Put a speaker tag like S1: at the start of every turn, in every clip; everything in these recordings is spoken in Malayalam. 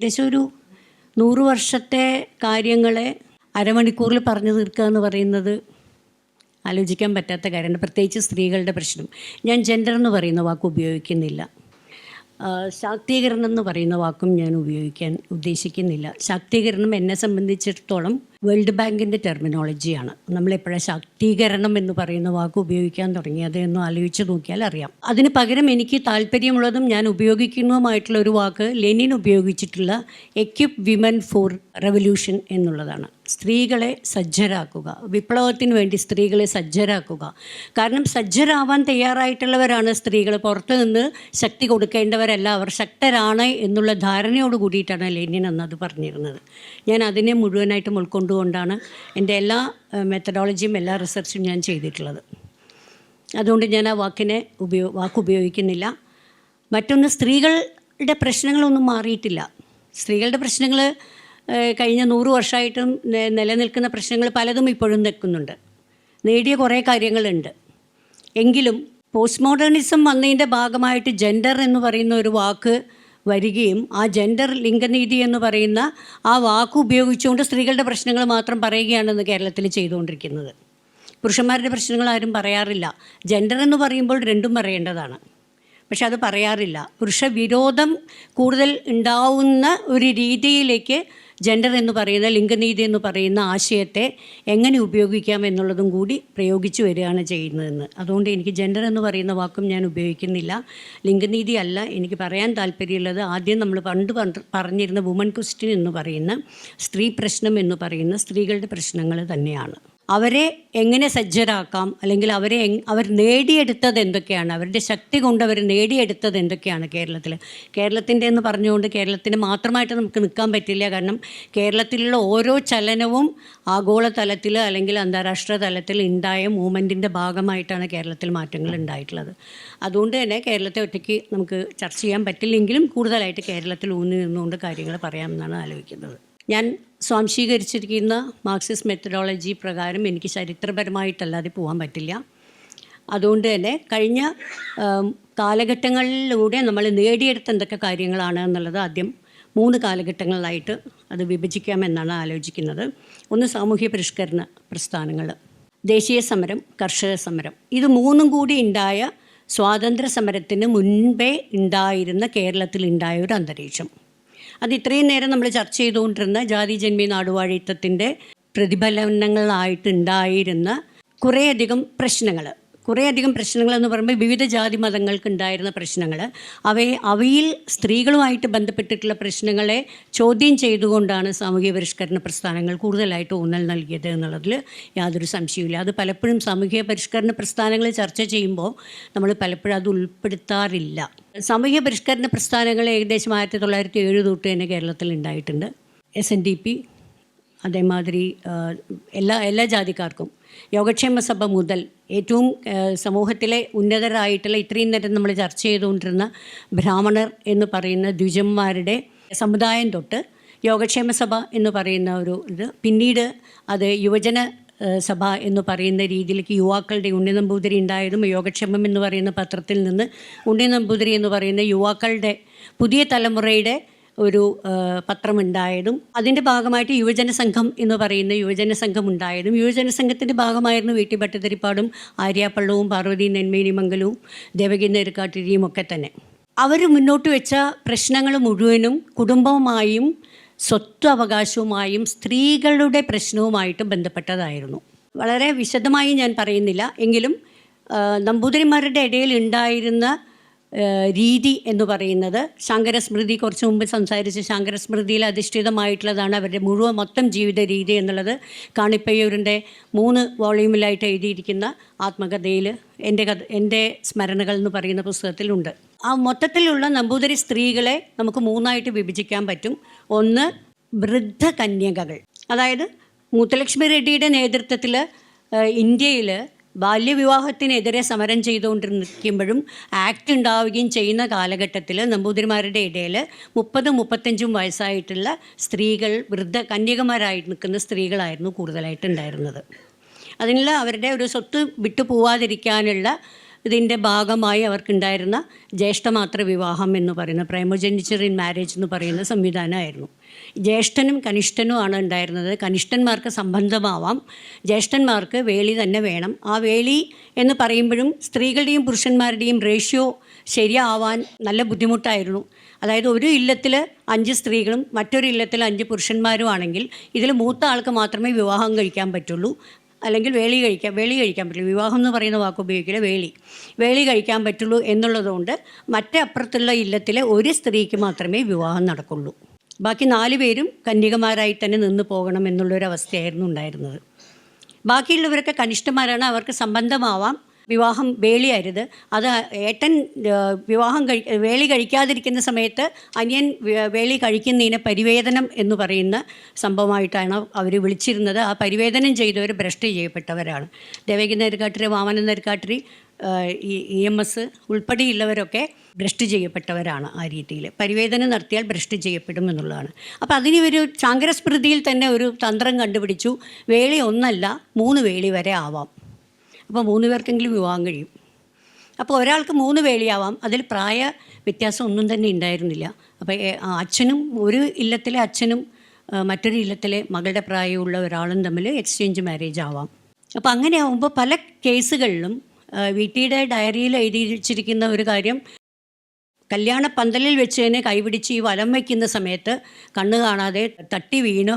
S1: ഏകദേശം ഒരു നൂറ് വർഷത്തെ കാര്യങ്ങളെ അരമണിക്കൂറിൽ പറഞ്ഞു തീർക്കുക എന്ന് പറയുന്നത് ആലോചിക്കാൻ പറ്റാത്ത കാര്യമാണ്. പ്രത്യേകിച്ച് സ്ത്രീകളുടെ പ്രശ്നം. ഞാൻ ജെൻഡർ എന്ന് പറയുന്ന വാക്ക് ഉപയോഗിക്കുന്നില്ല. ശാക്തീകരണം എന്ന് പറയുന്ന വാക്കും ഞാൻ ഉപയോഗിക്കാൻ ഉദ്ദേശിക്കുന്നില്ല. ശാക്തീകരണം എന്നെ സംബന്ധിച്ചിടത്തോളം വേൾഡ് ബാങ്കിന്റെ ടെർമിനോളജിയാണ്. നമ്മളെപ്പോഴും ശാക്തീകരണം എന്ന് പറയുന്ന വാക്ക് ഉപയോഗിക്കാൻ തുടങ്ങിയത് എന്ന് ആലോചിച്ച് നോക്കിയാൽ അറിയാം. അതിന് പകരം എനിക്ക് താല്പര്യമുള്ളതും ഞാൻ ഉപയോഗിക്കുന്നതുമായിട്ടുള്ള ഒരു വാക്ക് ലെനിൻ ഉപയോഗിച്ചിട്ടുള്ള എക്യുപ് വിമൻ ഫോർ റെവല്യൂഷൻ എന്നുള്ളതാണ്. സ്ത്രീകളെ സജ്ജരാക്കുക. വിപ്ലവത്തിന് വേണ്ടി സ്ത്രീകളെ സജ്ജരാക്കുക. കാരണം സജ്ജരാവാൻ തയ്യാറായിട്ടുള്ളവരാണ് സ്ത്രീകൾ. പുറത്തു നിന്ന് ശക്തി കൊടുക്കേണ്ടവരല്ല. അവർ ശക്തരാണ് എന്നുള്ള ധാരണയോട് കൂടിയിട്ടാണ് ലെനിൻ അന്ന് അത് പറഞ്ഞിരുന്നത്. ഞാൻ അതിനെ മുഴുവനായിട്ടും ഉൾക്കൊണ്ടുകൊണ്ടാണ് എന്റെ എല്ലാ മെത്തഡോളജിയും എല്ലാ റിസർച്ചും ഞാൻ ചെയ്തിട്ടുള്ളത്. അതുകൊണ്ട് ഞാൻ ആ വാക്കിനെ ഉപയോ വാക്ക് ഉപയോഗിക്കുന്നില്ല. മറ്റൊന്ന് സ്ത്രീകളുടെ പ്രശ്നങ്ങളൊന്നും മാറിയിട്ടില്ല. സ്ത്രീകളുടെ പ്രശ്നങ്ങൾ കഴിഞ്ഞ നൂറ് വർഷമായിട്ടും നിലനിൽക്കുന്ന പ്രശ്നങ്ങൾ പലതും ഇപ്പോഴും നിൽക്കുന്നുണ്ട്. നേടിയ കുറേ കാര്യങ്ങളുണ്ട്. എങ്കിലും പോസ്റ്റ് മോഡേണിസം വന്നതിന്റെ ഭാഗമായിട്ട് ജെൻഡർ എന്ന് പറയുന്ന ഒരു വാക്ക് വരികയും ആ ജെൻഡർ ലിംഗനീതി എന്ന് പറയുന്ന ആ വാക്ക് ഉപയോഗിച്ചുകൊണ്ട് സ്ത്രീകളുടെ പ്രശ്നങ്ങൾ മാത്രം പറയുകയാണെന്ന് കേരളത്തിൽ ചെയ്തുകൊണ്ടിരിക്കുന്നത്. പുരുഷന്മാരുടെ പ്രശ്നങ്ങൾ ആരും പറയാറില്ല. ജെൻഡർ എന്ന് പറയുമ്പോൾ രണ്ടും പറയേണ്ടതാണ്. പക്ഷെ അത് പറയാറില്ല. പുരുഷ വിരോധം കൂടുതൽ ഉണ്ടാവുന്ന ഒരു രീതിയിലേക്ക് ജെൻഡർ എന്ന് പറയുന്ന ലിംഗനീതി എന്ന് പറയുന്ന ആശയത്തെ എങ്ങനെ ഉപയോഗിക്കാം എന്നുള്ളതും കൂടി പ്രയോഗിച്ചു വരികയാണ് ചെയ്യുന്നതെന്ന്. അതുകൊണ്ട് എനിക്ക് ജെൻഡർ എന്ന് പറയുന്ന വാക്കും ഞാൻ ഉപയോഗിക്കുന്നില്ല. ലിംഗനീതി അല്ല എനിക്ക് പറയാൻ താല്പര്യമുള്ളത് ആദ്യം നമ്മൾ പണ്ട് പറഞ്ഞിരുന്ന വുമൺ ക്വസ്റ്റ്യൻ എന്ന് പറയുന്ന സ്ത്രീ പ്രശ്നം എന്ന് പറയുന്ന സ്ത്രീകളുടെ പ്രശ്നങ്ങൾ തന്നെയാണ്. അവരെ എങ്ങനെ സജ്ജരാക്കാം? അല്ലെങ്കിൽ അവരെ അവർ നേടിയെടുത്തത് എന്തൊക്കെയാണ്? അവരുടെ ശക്തി കൊണ്ട് അവർ നേടിയെടുത്തത് എന്തൊക്കെയാണ് കേരളത്തിൽ കേരളത്തിന്റെ എന്ന് പറഞ്ഞുകൊണ്ട് കേരളത്തിന് മാത്രമായിട്ട് നമുക്ക് നിൽക്കാൻ പറ്റില്ല. കാരണം കേരളത്തിലുള്ള ഓരോ ചലനവും ആഗോളതലത്തിൽ അല്ലെങ്കിൽ അന്താരാഷ്ട്ര തലത്തിൽ ഉണ്ടായ മൂവ്മെന്റിന്റെ ഭാഗമായിട്ടാണ് കേരളത്തിൽ മാറ്റങ്ങൾ ഉണ്ടായിട്ടുള്ളത്. അതുകൊണ്ട് തന്നെ കേരളത്തെ ഒറ്റയ്ക്ക് നമുക്ക് ചർച്ച ചെയ്യാൻ പറ്റില്ലെങ്കിലും കൂടുതലായിട്ട് കേരളത്തിൽ ഊന്നി നിന്നുകൊണ്ട് കാര്യങ്ങൾ പറയാമെന്നാണ് ആലോചിക്കുന്നത്. ഞാൻ സ്വാംശീകരിച്ചിരിക്കുന്ന മാർക്സിസ്റ്റ് മെത്തഡോളജി പ്രകാരം എനിക്ക് ചരിത്രപരമായിട്ടല്ലാതെ പോകാൻ പറ്റില്ല. അതുകൊണ്ട് തന്നെ കഴിഞ്ഞ കാലഘട്ടങ്ങളിലൂടെ നമ്മൾ നേടിയെടുത്ത എന്തൊക്കെ കാര്യങ്ങളാണ് എന്നുള്ളത് ആദ്യം മൂന്ന് കാലഘട്ടങ്ങളിലായിട്ട് അത് വിഭജിക്കാമെന്നാണ് ആലോചിക്കുന്നത്. ഒന്ന് സാമൂഹ്യ പരിഷ്കരണ പ്രസ്ഥാനങ്ങൾ ദേശീയ സമരം കർഷക സമരം. ഇത് മൂന്നും കൂടി ഉണ്ടായ സ്വാതന്ത്ര്യ സമരത്തിന് മുൻപേ ഉണ്ടായിരുന്ന കേരളത്തിൽ ഉണ്ടായ ഒരു അന്തരീക്ഷം. അത് ഇത്രയും നേരം നമ്മൾ ചർച്ച ചെയ്തുകൊണ്ടിരുന്ന ജാതി ജന്മി നാടുവാഴിത്തത്തിന്റെ പ്രതിഫലനങ്ങളായിട്ടുണ്ടായിരുന്ന കുറേയധികം പ്രശ്നങ്ങൾ. കുറേയധികം പ്രശ്നങ്ങൾ എന്ന് പറയുമ്പോൾ വിവിധ ജാതി മതങ്ങൾക്ക് ഉണ്ടായിരുന്ന പ്രശ്നങ്ങൾ. അവയെ അവയിൽ സ്ത്രീകളുമായിട്ട് ബന്ധപ്പെട്ടിട്ടുള്ള പ്രശ്നങ്ങളെ ചോദ്യം ചെയ്തുകൊണ്ടാണ് സാമൂഹ്യ പരിഷ്കരണ പ്രസ്ഥാനങ്ങൾ കൂടുതലായിട്ട് ഊന്നൽ നൽകിയത് എന്നുള്ളതിൽ യാതൊരു സംശയവുമില്ല. അത് പലപ്പോഴും സാമൂഹ്യ പരിഷ്കരണ പ്രസ്ഥാനങ്ങൾ ചർച്ച ചെയ്യുമ്പോൾ നമ്മൾ പലപ്പോഴും അത് ഉൾപ്പെടുത്താറില്ല. സാമൂഹ്യ പരിഷ്കരണ പ്രസ്ഥാനങ്ങൾ ഏകദേശം ആയിരത്തി തൊള്ളായിരത്തി ഏഴ് തൊട്ട് തന്നെ കേരളത്തിൽ ഉണ്ടായിട്ടുണ്ട്. എസ് എൻ ഡി പി അതേമാതിരി എല്ലാ എല്ലാ ജാതിക്കാർക്കും. യോഗക്ഷേമ സഭ മുതൽ ഏറ്റവും സമൂഹത്തിലെ ഉന്നതരായിട്ടുള്ള ഇത്രയും നേരം നമ്മൾ ചർച്ച ചെയ്തുകൊണ്ടിരുന്ന ബ്രാഹ്മണർ എന്ന് പറയുന്ന ദ്വിജന്മാരുടെ സമുദായം തൊട്ട് യോഗക്ഷേമ സഭ എന്ന് പറയുന്ന ഒരു ഇത്. പിന്നീട് അത് യുവജന സഭ എന്ന് പറയുന്ന രീതിയിലേക്ക് യുവാക്കളുടെ ഉണ്ണി നമ്പൂതിരി ഉണ്ടായതും യോഗക്ഷേമം എന്ന് പറയുന്ന പത്രത്തിൽ നിന്ന് ഉണ്ണി നമ്പൂതിരി എന്ന് പറയുന്ന യുവാക്കളുടെ പുതിയ തലമുറയുടെ ഒരു പത്രമുണ്ടായതും അതിന്റെ ഭാഗമായിട്ട് യുവജന സംഘം എന്ന് പറയുന്ന യുവജന സംഘം ഉണ്ടായതും യുവജന സംഘത്തിന്റെ ഭാഗമായിരുന്നു വീട്ടി ഭട്ടതിരിപ്പാടും ആര്യാപ്പള്ളവും പാർവതി നെന്മേനി മംഗലവും ദേവകി നെരുക്കാട്ടിരിയും ഒക്കെ തന്നെ. അവർ മുന്നോട്ട് വെച്ച പ്രശ്നങ്ങൾ മുഴുവനും കുടുംബവുമായും സ്വത്ത് അവകാശവുമായും സ്ത്രീകളുടെ പ്രശ്നവുമായിട്ട് ബന്ധപ്പെട്ടതായിരുന്നു. വളരെ വിശദമായി ഞാൻ പറയുന്നില്ല. എങ്കിലും നമ്പൂതിരിമാരുടെ ഇടയിൽ ഉണ്ടായിരുന്ന രീതി എന്ന് പറയുന്നത് ശങ്കരസ്മൃതി കുറച്ച് മുമ്പ് സംസാരിച്ച ശങ്കരസ്മൃതിയിൽ അധിഷ്ഠിതമായിട്ടുള്ളതാണ് അവരുടെ മുഴുവൻ മൊത്തം ജീവിത രീതി എന്നുള്ളത്. കാണിപ്പയ്യൂരിന്റെ മൂന്ന് വോളിയൂമിലായിട്ട് എഴുതിയിരിക്കുന്ന ആത്മകഥയിൽ എന്റെ കഥ എന്റെ സ്മരണകൾ എന്ന് പറയുന്ന പുസ്തകത്തിലുണ്ട്. ആ മൊത്തത്തിലുള്ള നമ്പൂതിരി സ്ത്രീകളെ നമുക്ക് മൂന്നായിട്ട് വിഭജിക്കാൻ പറ്റും. ഒന്ന് വൃദ്ധ കന്യകകൾ അതായത് മുത്തലക്ഷ്മി റെഡ്ഡിയുടെ നേതൃത്വത്തിൽ ഇന്ത്യയിൽ ബാല്യവിവാഹത്തിനെതിരെ സമരം ചെയ്തുകൊണ്ടിരിക്കുമ്പോഴും ആക്ട് ഉണ്ടാവുകയും ചെയ്യുന്ന കാലഘട്ടത്തിൽ നമ്പൂതിരിമാരുടെ ഇടയിൽ മുപ്പതും മുപ്പത്തഞ്ചും വയസ്സായിട്ടുള്ള സ്ത്രീകൾ വൃദ്ധ കന്യകമാരായി നിൽക്കുന്ന സ്ത്രീകളായിരുന്നു കൂടുതലായിട്ടുണ്ടായിരുന്നത്. അതിനുള്ള അവരുടെ ഒരു സ്വത്ത് വിട്ടു പോവാതിരിക്കാനുള്ള ഇതിന്റെ ഭാഗമായി അവർക്കുണ്ടായിരുന്ന ജ്യേഷ്ഠമാത്ര വിവാഹം എന്ന് പറയുന്ന പ്രേമജനിച്ചർ ഇൻ മാരേജ് എന്ന് പറയുന്ന സംവിധാനമായിരുന്നു. ജ്യേഷ്ഠനും കനിഷ്ഠനുമാണ് ഉണ്ടായിരുന്നത്. കനിഷ്ഠന്മാർക്ക് സംബന്ധമാവാം. ജ്യേഷ്ഠന്മാർക്ക് വേളി തന്നെ വേണം. ആ വേളി എന്ന് പറയുമ്പോഴും സ്ത്രീകളുടെയും പുരുഷന്മാരുടെയും റേഷ്യോ ശരിയാവാൻ നല്ല ബുദ്ധിമുട്ടായിരുന്നു. അതായത് ഒരു ഇല്ലത്തിൽ അഞ്ച് സ്ത്രീകളും മറ്റൊരു ഇല്ലത്തിൽ അഞ്ച് പുരുഷന്മാരും ആണെങ്കിൽ ഇതിൽ മൂത്ത ആൾക്ക് മാത്രമേ വിവാഹം കഴിക്കാൻ പറ്റുള്ളൂ. അല്ലെങ്കിൽ വേളി കഴിക്കാൻ വേളി കഴിക്കാൻ പറ്റില്ല. വിവാഹം എന്ന് പറയുന്ന വാക്ക് ഉപയോഗിക്കില്ല വേളി. വേളി കഴിക്കാൻ പറ്റുള്ളൂ എന്നുള്ളതുകൊണ്ട് മറ്റേ അപ്പുറത്തുള്ള ഇല്ലത്തിലെ ഒരു സ്ത്രീക്ക് മാത്രമേ വിവാഹം നടക്കുള്ളൂ. ബാക്കി നാല് പേരും കന്യകമാരായി തന്നെ നിന്ന് പോകണം എന്നുള്ളൊരവസ്ഥയായിരുന്നു ഉണ്ടായിരുന്നത്. ബാക്കിയുള്ളവരൊക്കെ കനിഷ്ഠമാരാണ് അവർക്ക് സംബന്ധമാവാം. വിവാഹം വേളിയരുത് അത് ഏട്ടൻ വിവാഹം കഴി വേളി കഴിക്കാതിരിക്കുന്ന സമയത്ത് അനിയൻ വേളി കഴിക്കുന്നതിന് പരിവേദനം എന്ന് പറയുന്ന സംഭവമായിട്ടാണ് അവർ വിളിച്ചിരുന്നത്. ആ പരിവേദനം ചെയ്തവർ ഭ്രഷ്ട് ചെയ്യപ്പെട്ടവരാണ്. ദേവകി നെരുക്കാട്ടിരി വാമന നെരുക്കാട്ടിരി ഈ ഇ എം എസ് ഉൾപ്പെടെയുള്ളവരൊക്കെ ഭ്രഷ്ട് ചെയ്യപ്പെട്ടവരാണ് ആ രീതിയിൽ പരിവേദനം നടത്തിയാൽ ഭ്രഷ്ട് ചെയ്യപ്പെടും എന്നുള്ളതാണ്. അപ്പോൾ അതിന് ഒരു ചാങ്കരസ്മൃതിയിൽ തന്നെ ഒരു തന്ത്രം കണ്ടുപിടിച്ചു. വേളി ഒന്നല്ല മൂന്ന് വേളി വരെ ആവാം. അപ്പോൾ മൂന്ന് പേർക്കെങ്കിലും വിവാഹം കഴിയും. അപ്പോൾ ഒരാൾക്ക് മൂന്ന് വേളിയാവാം അതിൽ പ്രായ വ്യത്യാസം ഒന്നും തന്നെ ഉണ്ടായിരുന്നില്ല. അപ്പോൾ അച്ഛനും ഒരു ഇല്ലത്തിലെ അച്ഛനും മറ്റൊരു ഇല്ലത്തിലെ മകളുടെ പ്രായമുള്ള ഒരാളും തമ്മിൽ എക്സ്ചേഞ്ച് മാരേജ് ആവാം. അപ്പോൾ അങ്ങനെ ആവുമ്പോൾ പല കേസുകളിലും വീട്ടിയുടെ ഡയറിയിൽ എഴുതി വെച്ചിരിക്കുന്ന ഒരു കാര്യം കല്യാണ പന്തലിൽ വെച്ച് തന്നെ കൈപിടിച്ച് ഈ വലം വയ്ക്കുന്ന സമയത്ത് കണ്ണ് കാണാതെ തട്ടി വീണ്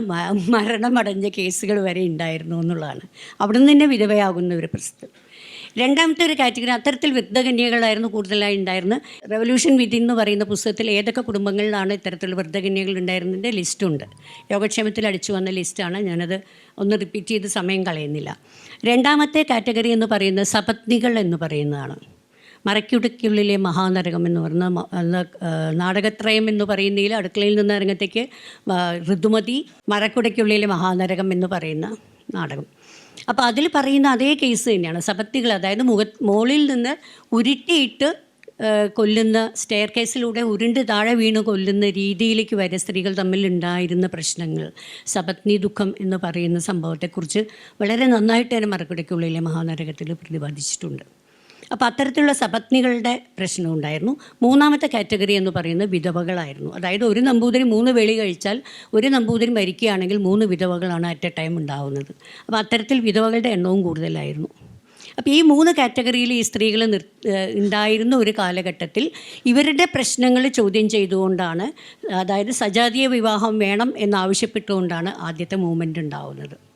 S1: മരണമടഞ്ഞ കേസുകൾ വരെ ഉണ്ടായിരുന്നു എന്നുള്ളതാണ്. അവിടെ നിന്ന് തന്നെ വിധവയാകുന്ന ഒരു പ്രശ്നം. രണ്ടാമത്തെ ഒരു കാറ്റഗറി അത്തരത്തിൽ വൃദ്ധകന്യകളായിരുന്നു കൂടുതലായി ഉണ്ടായിരുന്നത്. റെവല്യൂഷൻ വിധി എന്ന് പറയുന്ന പുസ്തകത്തിൽ ഏതൊക്കെ കുടുംബങ്ങളിലാണ് ഇത്തരത്തിലുള്ള വൃദ്ധകന്യകൾ ഉണ്ടായിരുന്നതിന്റെ ലിസ്റ്റുണ്ട് യോഗക്ഷേമത്തിൽ അടിച്ചു വന്ന ലിസ്റ്റാണ് ഞാനത് ഒന്ന് റിപ്പീറ്റ് ചെയ്ത് സമയം കളയുന്നില്ല. രണ്ടാമത്തെ കാറ്റഗറി എന്ന് പറയുന്നത് സപത്നികൾ എന്ന് പറയുന്നതാണ്. മറയ്ക്കുടുക്കുള്ളിലെ മഹാനരകം എന്ന് പറയുന്ന നാടകത്രയം എന്ന് പറയുന്നതിൽ അടുക്കളയിൽ നിന്ന് രംഗത്തേക്ക് ഋതുമതി മറക്കുടയ്ക്കുള്ളിലെ മഹാനരകം എന്ന് പറയുന്ന നാടകം. അപ്പോൾ അതിൽ പറയുന്ന അതേ കേസ് തന്നെയാണ്. സപത്തികൾ അതായത് മുഖ മുകളിൽ നിന്ന് ഉരുട്ടിയിട്ട് കൊല്ലുന്ന സ്റ്റെയർ കേസിലൂടെ ഉരുണ്ട് താഴെ വീണ് കൊല്ലുന്ന രീതിയിലേക്ക് വരെ സ്ത്രീകൾ തമ്മിൽ ഉണ്ടായിരുന്ന പ്രശ്നങ്ങൾ സപത്നി ദുഃഖം എന്ന് പറയുന്ന സംഭവത്തെക്കുറിച്ച് വളരെ നന്നായിട്ട് തന്നെ മറക്കുടയ്ക്കുള്ളിലെ മഹാനരകത്തിൽ പ്രതിപാദിച്ചിട്ടുണ്ട്. അപ്പോൾ അത്തരത്തിലുള്ള സപത്നികളുടെ പ്രശ്നം ഉണ്ടായിരുന്നു. മൂന്നാമത്തെ കാറ്റഗറി എന്ന് പറയുന്നത് വിധവകളായിരുന്നു. അതായത് ഒരു നമ്പൂതിരി മൂന്ന് വെളി കഴിച്ചാൽ ഒരു നമ്പൂതിരി മരിക്കുകയാണെങ്കിൽ മൂന്ന് വിധവകളാണ് അറ്റ് എ ടൈം ഉണ്ടാവുന്നത്. അപ്പോൾ അത്തരത്തിൽ വിധവകളുടെ എണ്ണവും കൂടുതലായിരുന്നു. അപ്പോൾ ഈ മൂന്ന് കാറ്റഗറിയിൽ ഈ സ്ത്രീകൾ നിർ ഉണ്ടായിരുന്ന ഒരു കാലഘട്ടത്തിൽ ഇവരുടെ പ്രശ്നങ്ങൾ ചോദ്യം ചെയ്തുകൊണ്ടാണ് അതായത് സജാതീയ വിവാഹം വേണം എന്നാവശ്യപ്പെട്ടുകൊണ്ടാണ് ആദ്യത്തെ മൂവ്മെന്റ് ഉണ്ടാവുന്നത്.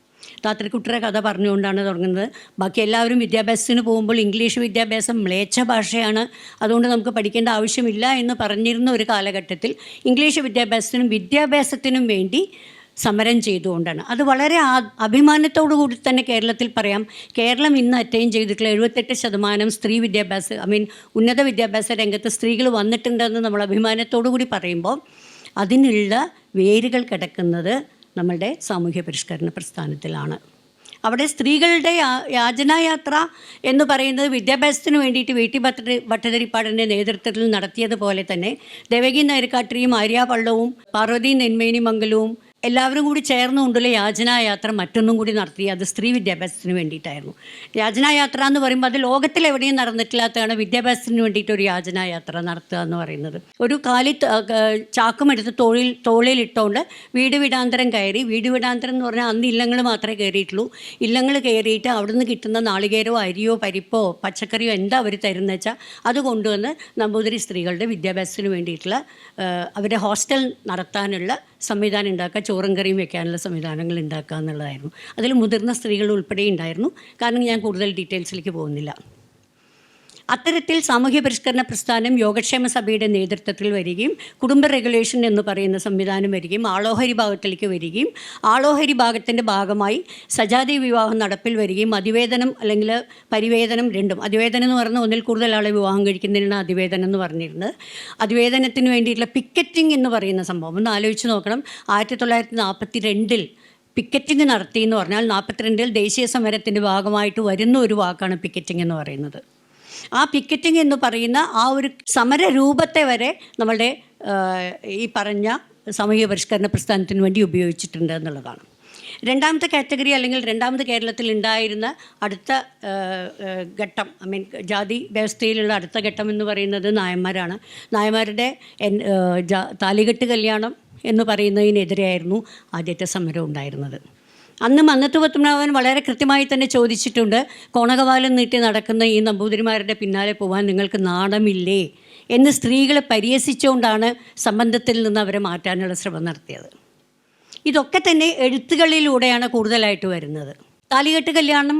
S1: താത്രിക്കുട്ടറെ കഥ പറഞ്ഞുകൊണ്ടാണ് തുടങ്ങുന്നത്. ബാക്കി എല്ലാവരും വിദ്യാഭ്യാസത്തിന് പോകുമ്പോൾ ഇംഗ്ലീഷ് വിദ്യാഭ്യാസം മ്ലേച്ഛ ഭാഷയാണ്. അതുകൊണ്ട് നമുക്ക് പഠിക്കേണ്ട ആവശ്യമില്ല എന്ന് പറഞ്ഞിരുന്ന ഒരു കാലഘട്ടത്തിൽ ഇംഗ്ലീഷ് വിദ്യാഭ്യാസത്തിനും വിദ്യാഭ്യാസത്തിനും വേണ്ടി സമരം ചെയ്തുകൊണ്ടാണ്. അത് വളരെ അഭിമാനത്തോടു കൂടി തന്നെ കേരളത്തിൽ പറയാം. കേരളം ഇന്ന് അറ്റൈൻ ചെയ്തിട്ടുള്ള എഴുപത്തെട്ട് ശതമാനം സ്ത്രീ വിദ്യാഭ്യാസ ഐ മീൻ ഉന്നത വിദ്യാഭ്യാസ രംഗത്ത് സ്ത്രീകൾ വന്നിട്ടുണ്ടെന്ന് നമ്മൾ അഭിമാനത്തോടു കൂടി പറയുമ്പോൾ അതിനുള്ള വേരുകൾ കിടക്കുന്നത് നമ്മളുടെ സാമൂഹ്യ പരിഷ്കരണ പ്രസ്ഥാനത്തിലാണ്. അവിടെ സ്ത്രീകളുടെ യാചനായാത്ര എന്ന് പറയുന്നത് വിദ്യാഭ്യാസത്തിന് വേണ്ടിയിട്ട് വീട്ടി ഭട്ട ഭട്ടതിരിപ്പാടിന്റെ നേതൃത്വത്തിൽ നടത്തിയതുപോലെ തന്നെ ദേവകി നയർക്കാട്ടിരിയും ആര്യാപള്ളവും പാർവതി നെന്മേനി മംഗലവും എല്ലാവരും കൂടി ചേർന്നുകൊണ്ടുള്ള യാചനായാത്ര മറ്റൊന്നും കൂടി നടത്തി അത് സ്ത്രീ വിദ്യാഭ്യാസത്തിന് വേണ്ടിയിട്ടായിരുന്നു. യാചനായാത്ര എന്ന് പറയുമ്പോൾ അത് ലോകത്തിൽ എവിടെയും നടന്നിട്ടില്ലാത്തതാണ് വിദ്യാഭ്യാസത്തിന് വേണ്ടിയിട്ട് ഒരു യാചനായാത്ര നടത്തുക എന്ന് പറയുന്നത്. ഒരു കാലി ചാക്കുമെടുത്ത് തോളിൽ തോളിലിട്ടുകൊണ്ട് വീട് വീടാന്തരം കയറി. വീട് വീടാന്തരം എന്ന് പറഞ്ഞാൽ അന്ന് ഇല്ലങ്ങൾ മാത്രമേ കയറിയിട്ടുള്ളൂ. ഇല്ലങ്ങൾ കയറിയിട്ട് അവിടുന്ന് കിട്ടുന്ന നാളികേരോ അരിയോ പരിപ്പോ പച്ചക്കറിയോ എന്താ അവർ തരുന്ന വെച്ചാൽ അത് കൊണ്ടുവന്ന് നമ്പൂതിരി സ്ത്രീകളുടെ വിദ്യാഭ്യാസത്തിന് വേണ്ടിയിട്ടുള്ള അവരെ അവരുടെ ഹോസ്റ്റൽ നടത്താനുള്ള സംവിധാനം ഉണ്ടാക്കുക ചോറും കറിയും വെക്കാനുള്ള സംവിധാനങ്ങൾ ഉണ്ടാക്കുക എന്നുള്ളതായിരുന്നു അതിൽ മുതിർന്ന സ്ത്രീകൾ ഉൾപ്പെടെ ഉണ്ടായിരുന്നു. കാരണം ഞാൻ കൂടുതൽ ഡീറ്റെയിൽസിലേക്ക് പോകുന്നില്ല. അത്തരത്തിൽ സാമൂഹ്യ പരിഷ്കരണ പ്രസ്ഥാനം യോഗക്ഷേമ സഭയുടെ നേതൃത്വത്തിൽ വരികയും കുടുംബ റെഗുലേഷൻ എന്ന് പറയുന്ന സംവിധാനം വരികയും ആളോഹരി ഭാഗത്തിലേക്ക് വരികയും ആളോഹരി ഭാഗത്തിന്റെ ഭാഗമായി സജാതി വിവാഹം നടപ്പിൽ വരികയും അതിവേദനം അല്ലെങ്കിൽ പരിവേദനം രണ്ടും അതിവേദനം എന്ന് പറഞ്ഞാൽ ഒന്നിൽ കൂടുതൽ ആളെ വിവാഹം കഴിക്കുന്നതിനാണ് അതിവേദനം എന്ന് പറഞ്ഞിരുന്നത്. അതിവേദനത്തിന് വേണ്ടിയിട്ടുള്ള പിക്കറ്റിംഗ് എന്ന് പറയുന്ന സംഭവം ഒന്ന് ആലോചിച്ച് നോക്കണം. ആയിരത്തി തൊള്ളായിരത്തി നാൽപ്പത്തി രണ്ടിൽ പിക്കറ്റിംഗ് നടത്തി എന്ന് പറഞ്ഞാൽ നാൽപ്പത്തിരണ്ടിൽ ദേശീയ സമരത്തിന്റെ ഭാഗമായിട്ട് വരുന്ന ഒരു വാക്കാണ് പിക്കറ്റിംഗ് എന്ന് പറയുന്നത്. ആ പിക്കറ്റിംഗ് എന്ന് പറയുന്ന ആ ഒരു സമര രൂപത്തെ വരെ നമ്മളുടെ ഈ പറഞ്ഞ സാമൂഹ്യ പരിഷ്കരണ പ്രസ്ഥാനത്തിന് വേണ്ടി ഉപയോഗിച്ചിട്ടുണ്ട് എന്നുള്ളതാണ്. രണ്ടാമത്തെ കാറ്റഗറി അല്ലെങ്കിൽ രണ്ടാമത് കേരളത്തിൽ ഉണ്ടായിരുന്ന അടുത്ത ഘട്ടം ഐ മീൻ ജാതി വ്യവസ്ഥയിലുള്ള അടുത്ത ഘട്ടം എന്ന് പറയുന്നത് നായന്മാരാണ്. നായന്മാരുടെ താലികെട്ട് കല്യാണം എന്ന് പറയുന്നതിനെതിരെയായിരുന്നു ആദ്യത്തെ സമരം ഉണ്ടായിരുന്നത്. അന്ന് മന്നത്ത് പത്മനാഭൻ വളരെ കൃത്യമായി തന്നെ ചോദിച്ചിട്ടുണ്ട് കോണകവാലം നീട്ടി നടക്കുന്ന ഈ നമ്പൂതിരിമാരുടെ പിന്നാലെ പോകാൻ നിങ്ങൾക്ക് നാണമില്ലേ? എന്ന് സ്ത്രീകളെ പരിഹസിച്ചുകൊണ്ടാണ് സംബന്ധത്തിൽ നിന്ന് അവരെ മാറ്റാനുള്ള ശ്രമം നടത്തിയത്. ഇതൊക്കെ തന്നെ എഴുത്തുകളിലൂടെയാണ് കൂടുതലായിട്ട് വരുന്നത്. താലികെട്ട് കല്യാണം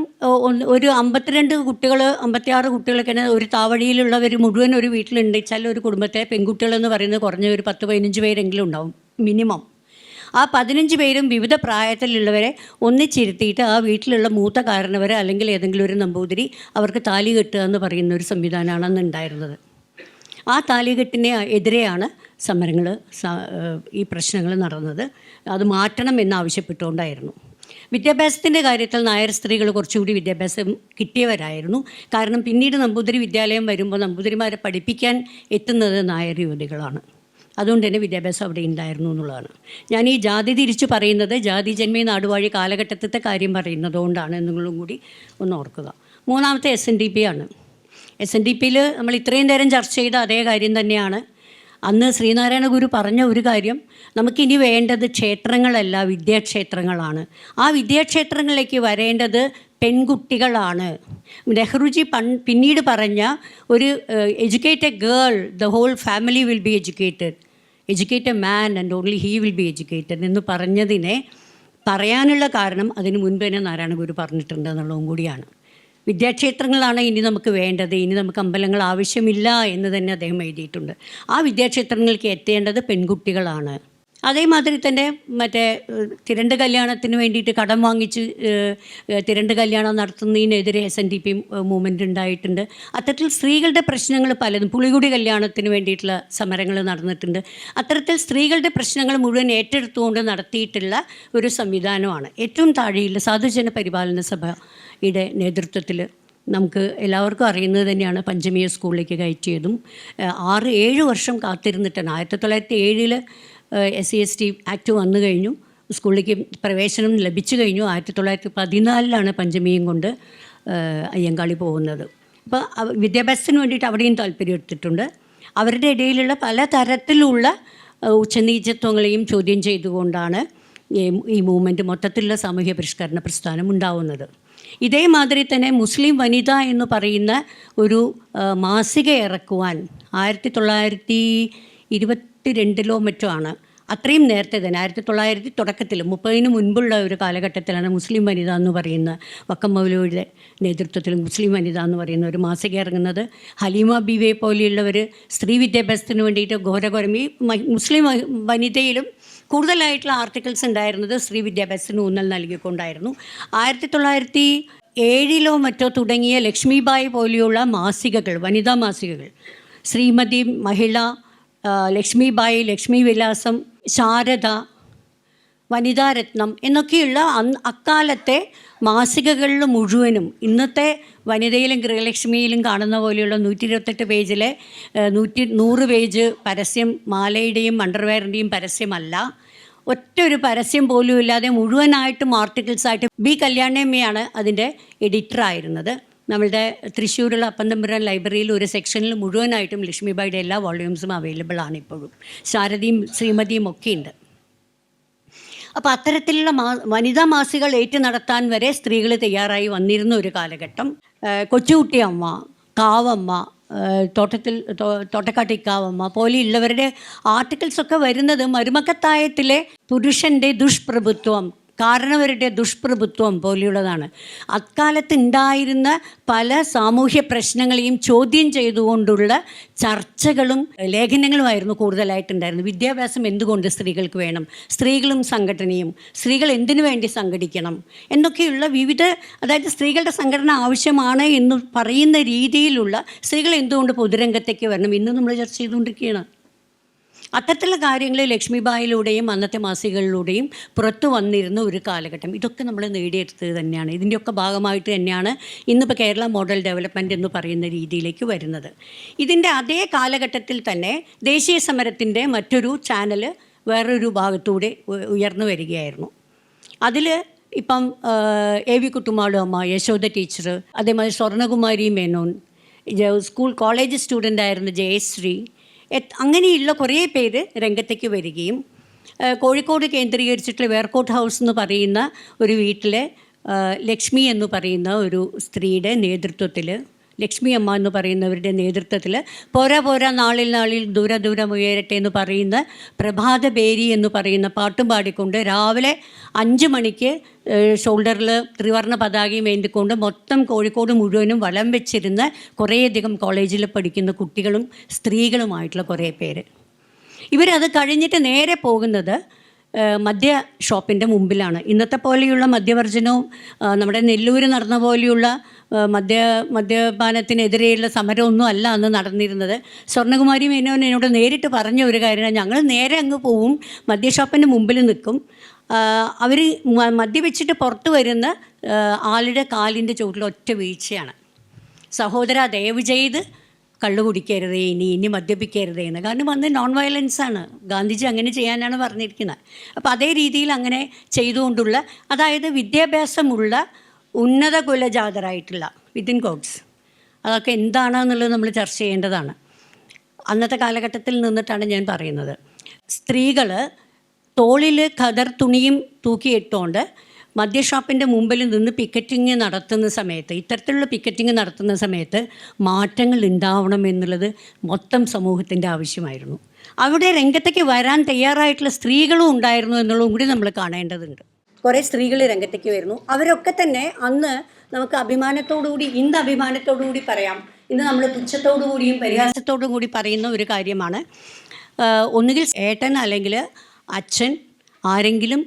S1: ഒരു അമ്പത്തിരണ്ട് കുട്ടികൾ അമ്പത്തിയാറ് കുട്ടികളൊക്കെ ഒരു താവഴിയിലുള്ളവർ മുഴുവൻ ഒരു വീട്ടിലുണ്ട്. വെച്ചാൽ ഒരു കുടുംബത്തെ പെൺകുട്ടികളെന്ന് പറയുന്നത് കുറഞ്ഞ ഒരു പത്ത് പതിനഞ്ച് പേരെങ്കിലും ഉണ്ടാവും മിനിമം. ആ പതിനഞ്ച് പേരും വിവിധ പ്രായത്തിലുള്ളവരെ ഒന്നിച്ചിരുത്തിയിട്ട് ആ വീട്ടിലുള്ള മൂത്ത കാരണവരെ അല്ലെങ്കിൽ ഏതെങ്കിലും ഒരു നമ്പൂതിരി അവർക്ക് താലി കെട്ടുക എന്ന് പറയുന്ന ഒരു സംവിധാനമാണ് ഉണ്ടായിരുന്നത്. ആ താലികെട്ടിനെ എതിരെയാണ് സമരങ്ങൾ ഈ പ്രശ്നങ്ങൾ നടന്നത്. അത് മാറ്റണം എന്നാവശ്യപ്പെട്ടുകൊണ്ടായിരുന്നു വിദ്യാഭ്യാസത്തിന്റെ കാര്യത്തിൽ നായർ സ്ത്രീകൾ കുറച്ചുകൂടി വിദ്യാഭ്യാസം കിട്ടിയവരായിരുന്നു. കാരണം പിന്നീട് നമ്പൂതിരി വിദ്യാലയം വരുമ്പോൾ നമ്പൂതിരിമാരെ പഠിപ്പിക്കാൻ എത്തുന്നത് നായർ യുവതികളാണ്. അതുകൊണ്ട് തന്നെ വിദ്യാഭ്യാസം അവിടെ ഉണ്ടായിരുന്നു എന്നുള്ളതാണ്. ഞാൻ ഈ ജാതി തിരിച്ച് പറയുന്നത് ജാതി ജന്മി നാടുവാഴി കാലഘട്ടത്തിലത്തെ കാര്യം പറയുന്നത് കൊണ്ടാണ് എന്നുള്ളതും കൂടി ഒന്ന് ഓർക്കുക. മൂന്നാമത്തെ എസ് എൻ ഡി പി ആണ്. എസ് എൻ ഡി പിയിൽ നമ്മൾ ഇത്രയും നേരം ചർച്ച ചെയ്ത അതേ കാര്യം തന്നെയാണ്. അന്ന് ശ്രീനാരായണ ഗുരു പറഞ്ഞ ഒരു കാര്യം നമുക്കിനി വേണ്ടത് ക്ഷേത്രങ്ങളല്ല വിദ്യാക്ഷേത്രങ്ങളാണ്. ആ വിദ്യാക്ഷേത്രങ്ങളിലേക്ക് വരേണ്ടത് പെൺകുട്ടികളാണ്. നെഹ്റുജി പൺ പിന്നീട് പറഞ്ഞ ഒരു educated girl the whole family will be educated. Educate a man and only he will be educated എന്ന് പറഞ്ഞതിനെ പറയാനുള്ള കാരണം അതിന് മുൻപ് തന്നെ നാരായണ ഗുരു പറഞ്ഞിട്ടുണ്ട് എന്നുള്ളതും കൂടിയാണ്. വിദ്യാക്ഷേത്രങ്ങളാണ് ഇനി നമുക്ക് വേണ്ടത് ഇനി നമുക്ക് അമ്പലങ്ങൾ ആവശ്യമില്ല എന്ന് തന്നെ അദ്ദേഹം എഴുതിയിട്ടുണ്ട്. ആ വിദ്യാക്ഷേത്രങ്ങൾക്ക് എത്തേണ്ടത് പെൺകുട്ടികളാണ്. അതേമാതിരി തന്നെ മറ്റേ തിരണ്ട് കല്യാണത്തിന് വേണ്ടിയിട്ട് കടം വാങ്ങിച്ച് തിരണ്ട് കല്യാണം നടത്തുന്നതിനെതിരെ S N D P movement ഉണ്ടായിട്ടുണ്ട്. അത്തരത്തിൽ സ്ത്രീകളുടെ പ്രശ്നങ്ങൾ പലതും പുളികുടി കല്യാണത്തിന് വേണ്ടിയിട്ടുള്ള സമരങ്ങൾ നടന്നിട്ടുണ്ട്. അത്തരത്തിൽ സ്ത്രീകളുടെ പ്രശ്നങ്ങൾ മുഴുവൻ ഏറ്റെടുത്തുകൊണ്ട് നടത്തിയിട്ടുള്ള ഒരു സംവിധാനമാണ്. ഏറ്റവും താഴെയുള്ള സാധുജന പരിപാലന സഭയുടെ നേതൃത്വത്തിൽ നമുക്ക് എല്ലാവർക്കും അറിയുന്നത് തന്നെയാണ് പഞ്ചമിയ സ്കൂളിലേക്ക് കയറ്റിയതും. ആറ് ഏഴ് വർഷം കാത്തിരുന്നിട്ടാണ്. ആയിരത്തി തൊള്ളായിരത്തി ഏഴിൽ S C S T act വന്നു കഴിഞ്ഞു. സ്കൂളിലേക്ക് പ്രവേശനം ലഭിച്ചു കഴിഞ്ഞു. ആയിരത്തി തൊള്ളായിരത്തി പതിനാലിലാണ് പഞ്ചമിയും കൊണ്ട് അയ്യങ്കാളി പോകുന്നത്. അപ്പോൾ വിദ്യാഭ്യാസത്തിന് വേണ്ടിയിട്ട് അവിടെയും താല്പര്യം എടുത്തിട്ടുണ്ട്. അവരുടെ ഇടയിലുള്ള പല തരത്തിലുള്ള ഉച്ചനീചത്വങ്ങളെയും ചോദ്യം ചെയ്തുകൊണ്ടാണ് ഈ മൂവ്മെന്റ് മൊത്തത്തിലുള്ള സാമൂഹ്യ പരിഷ്കരണ പ്രസ്ഥാനം ഉണ്ടാവുന്നത്. ഇതേമാതിരി തന്നെ മുസ്ലിം വനിത എന്ന് പറയുന്ന ഒരു മാസിക ഇറക്കുവാൻ ആയിരത്തി തൊള്ളായിരത്തി ഇരുപത്തി രണ്ടിലോ മറ്റോ ആണ് അത്രയും നേരത്തെ തന്നെ ആയിരത്തി തൊള്ളായിരത്തി തുടക്കത്തിൽ മുപ്പതിന് മുൻപുള്ള ഒരു കാലഘട്ടത്തിലാണ് മുസ്ലിം വനിത എന്ന് പറയുന്ന വക്കം മൗലയുടെ നേതൃത്വത്തിൽ മുസ്ലിം വനിത എന്ന് പറയുന്ന ഒരു മാസിക ഇറങ്ങുന്നത്. ഹലീമ ബിവെ പോലെയുള്ളവർ സ്ത്രീ വിദ്യാഭ്യാസത്തിന് വേണ്ടിയിട്ട് ഘോരഘോരം ഈ മുസ്ലിം വനിതയിലും കൂടുതലായിട്ടുള്ള ആർട്ടിക്കിൾസ് ഉണ്ടായിരുന്നത് സ്ത്രീ വിദ്യാഭ്യാസത്തിന് ഊന്നൽ നൽകിക്കൊണ്ടായിരുന്നു. ആയിരത്തി തൊള്ളായിരത്തി ഏഴിലോ മറ്റോ തുടങ്ങിയ ലക്ഷ്മിബായി പോലെയുള്ള മാസികകൾ വനിതാ മാസികകൾ ശ്രീമതി മഹിള ലക്ഷ്മിബായി ലക്ഷ്മി വിലാസം ശാരദ വനിതാരത്നം എന്നൊക്കെയുള്ള അക്കാലത്തെ മാസികകളിൽ മുഴുവനും ഇന്നത്തെ വനിതയിലും ഗൃഹലക്ഷ്മിയിലും കാണുന്ന പോലെയുള്ള നൂറ്റി ഇരുപത്തെട്ട് പേജിലെ നൂറ്റി നൂറ് പേജ് പരസ്യം മാലയുടെയും അണ്ടർവെയറിന്റെയും പരസ്യമല്ല. ഒറ്റ ഒരു പരസ്യം പോലും ഇല്ലാതെ മുഴുവനായിട്ടും ആർട്ടിക്കിൾസായിട്ട് ബി കല്യാണമ്മയാണ് അതിന്റെ എഡിറ്ററായിരുന്നത്. നമ്മളുടെ തൃശ്ശൂരുള്ള അപ്പന്തമ്പുരം ലൈബ്രറിയിൽ ഒരു സെക്ഷനിൽ മുഴുവനായിട്ടും ലക്ഷ്മിബായിയുടെ എല്ലാ വോള്യൂംസും അവൈലബിൾ ആണ് ഇപ്പോഴും. ശാരദിയും ശ്രീമതിയും ഒക്കെ ഉണ്ട്. അപ്പോൾ അത്തരത്തിലുള്ള മാ വനിതാ മാസികൾ ഏറ്റു നടത്താൻ വരെ സ്ത്രീകൾ തയ്യാറായി വന്നിരുന്ന ഒരു കാലഘട്ടം. കൊച്ചുകുട്ടിയമ്മ കാവമ്മ തോട്ടത്തിൽ തോട്ടക്കാട്ടി തോട്ടക്കാട്ടിക്കാവമ്മ പോലെയുള്ളവരുടെ ആർട്ടിക്കിൾസൊക്കെ വരുന്നത് മരുമക്കത്തായത്തിലെ പുരുഷന്റെ ദുഷ്പ്രഭുത്വം കാരണവരുടെ ദുഷ്പ്രഭുത്വം പോലെയുള്ളതാണ്. അക്കാലത്ത് ഉണ്ടായിരുന്ന പല സാമൂഹ്യ പ്രശ്നങ്ങളെയും ചോദ്യം ചെയ്തുകൊണ്ടുള്ള ചർച്ചകളും ലേഖനങ്ങളുമായിരുന്നു കൂടുതലായിട്ടുണ്ടായിരുന്നത്. വിദ്യാഭ്യാസം എന്തുകൊണ്ട് സ്ത്രീകൾക്ക് വേണം? സ്ത്രീകളും സംഘടനയും സ്ത്രീകൾ എന്തിനു വേണ്ടി സംഘടിക്കണം? എന്നൊക്കെയുള്ള വിവിധ അതായത് സ്ത്രീകളുടെ സംഘടന ആവശ്യമാണ് എന്ന് പറയുന്ന രീതിയിലുള്ള സ്ത്രീകൾ എന്തുകൊണ്ട് പൊതുരംഗത്തേക്ക് വരണം? ഇന്ന് നമ്മൾ ചർച്ച ചെയ്തുകൊണ്ടിരിക്കുകയാണ്. അത്തരത്തിലുള്ള കാര്യങ്ങൾ ലക്ഷ്മിബായിലൂടെയും അന്നത്തെ മാസികകളിലൂടെയും പുറത്തു വന്നിരുന്ന ഒരു കാലഘട്ടം. ഇതൊക്കെ നമ്മൾ നേടിയെടുത്തത് തന്നെയാണ്. ഇതിന്റെയൊക്കെ ഭാഗമായിട്ട് തന്നെയാണ് ഇന്നിപ്പോൾ കേരള മോഡൽ ഡെവലപ്മെന്റ് എന്ന് പറയുന്ന രീതിയിലേക്ക് വരുന്നത്. ഇതിന്റെ അതേ കാലഘട്ടത്തിൽ തന്നെ ദേശീയ സമരത്തിന്റെ മറ്റൊരു ചാനൽ വേറൊരു ഭാഗത്തൂടെ ഉയർന്നു വരികയായിരുന്നു. അതിൽ ഇപ്പം എ വി കുട്ടുമാളു അമ്മ യശോദ ടീച്ചർ അതേമാതിരി Swarnakumari Menon school college student ആയിരുന്ന ജയശ്രീ അങ്ങനെയുള്ള കുറേ പേര് രംഗത്തേക്ക് വരികയും കോഴിക്കോട് കേന്ദ്രീകരിച്ചിട്ടുള്ള വേർക്കോട്ട് ഹൗസ് എന്ന് പറയുന്ന ഒരു വീട്ടിലെ ലക്ഷ്മി എന്ന് പറയുന്ന ഒരു സ്ത്രീയുടെ നേതൃത്വത്തിൽ ലക്ഷ്മി അമ്മ എന്ന് പറയുന്നവരുടെ നേതൃത്വത്തിൽ പോരാ പോരാ നാളിൽ നാളിൽ ദൂര ദൂരം ഉയരട്ടെ എന്ന് പറയുന്ന പ്രഭാത ബേരി എന്ന് പറയുന്ന പാട്ടും പാടിക്കൊണ്ട് രാവിലെ അഞ്ച് മണിക്ക് ഷോൾഡറിൽ ത്രിവർണ പതാകയും ഏന്തിക്കൊണ്ട് മൊത്തം കോഴിക്കോട് മുഴുവനും വലം വെച്ചിരുന്ന കുറേയധികം കോളേജിൽ പഠിക്കുന്ന കുട്ടികളും സ്ത്രീകളുമായിട്ടുള്ള കുറേ പേര്. ഇവരത് കഴിഞ്ഞിട്ട് നേരെ പോകുന്നത് മദ്യ ഷോപ്പിന്റെ മുമ്പിലാണ്. ഇന്നത്തെ പോലെയുള്ള മദ്യവർജനവും നമ്മുടെ നെല്ലൂർ നടന്ന പോലെയുള്ള മദ്യ മദ്യപാനത്തിനെതിരെയുള്ള സമരമൊന്നും അല്ല അന്ന് നടന്നിരുന്നത്. സ്വർണകുമാരി മേനോൻ എന്നോട് നേരിട്ട് പറഞ്ഞ ഒരു കാര്യമാണ് ഞങ്ങൾ നേരെ അങ്ങ് പോവും മദ്യ ഷോപ്പിന്റെ മുമ്പിൽ നിൽക്കും. അവർ മദ്യവെച്ചിട്ട് പുറത്തു വരുന്ന ആളുടെ കാലിന്റെ ചുവട്ടിൽ ഒറ്റ വീഴ്ചയാണ്. സഹോദര ദയവ് ചെയ്ത് കള്ളു കുടിക്കരുതേ ഇനി ഇനി മദ്യപിക്കരുതേ എന്ന്. കാരണം അന്ന് നോൺ വയലൻസ് ആണ്. ഗാന്ധിജി അങ്ങനെ ചെയ്യാനാണ് പറഞ്ഞിരിക്കുന്നത്. അപ്പോൾ അതേ രീതിയിൽ അങ്ങനെ ചെയ്തുകൊണ്ടുള്ള അതായത് വിദ്യാഭ്യാസമുള്ള ഉന്നത കുലജാതരായിട്ടുള്ള വിത്തിൻ കോഡ്സ് അതൊക്കെ എന്താണെന്നുള്ളത് നമ്മൾ ചർച്ച ചെയ്യേണ്ടതാണ്. അന്നത്തെ കാലഘട്ടത്തിൽ നിന്നിട്ടാണ് ഞാൻ പറയുന്നത്. സ്ത്രീകൾ തോളിൽ ഖദർ തുണിയും തൂക്കിയിട്ടുകൊണ്ട് മദ്യഷോപ്പിന്റെ മുമ്പിൽ നിന്ന് പിക്കറ്റിങ് നടത്തുന്ന സമയത്ത് ഇത്തരത്തിലുള്ള പിക്കറ്റിങ് നടത്തുന്ന സമയത്ത് മാറ്റങ്ങൾ ഉണ്ടാവണം എന്നുള്ളത് മൊത്തം സമൂഹത്തിന്റെ ആവശ്യമായിരുന്നു. അവിടെ രംഗത്തേക്ക് വരാൻ തയ്യാറായിട്ടുള്ള സ്ത്രീകളും ഉണ്ടായിരുന്നു എന്നുള്ളതും കൂടി നമ്മൾ കാണേണ്ടതുണ്ട്. കുറേ സ്ത്രീകൾ രംഗത്തേക്ക് വരുന്നു. അവരൊക്കെ തന്നെ അന്ന് നമുക്ക് അഭിമാനത്തോടുകൂടി ഇന്ന് അഭിമാനത്തോടുകൂടി പറയാം. ഇന്ന് നമ്മൾ പുച്ഛത്തോടു കൂടിയും പരിഹാസത്തോടും കൂടി പറയുന്ന ഒരു കാര്യമാണ്. ഒന്നുകിൽ ഏട്ടൻ അല്ലെങ്കിൽ അച്ഛൻ ആരെങ്കിലും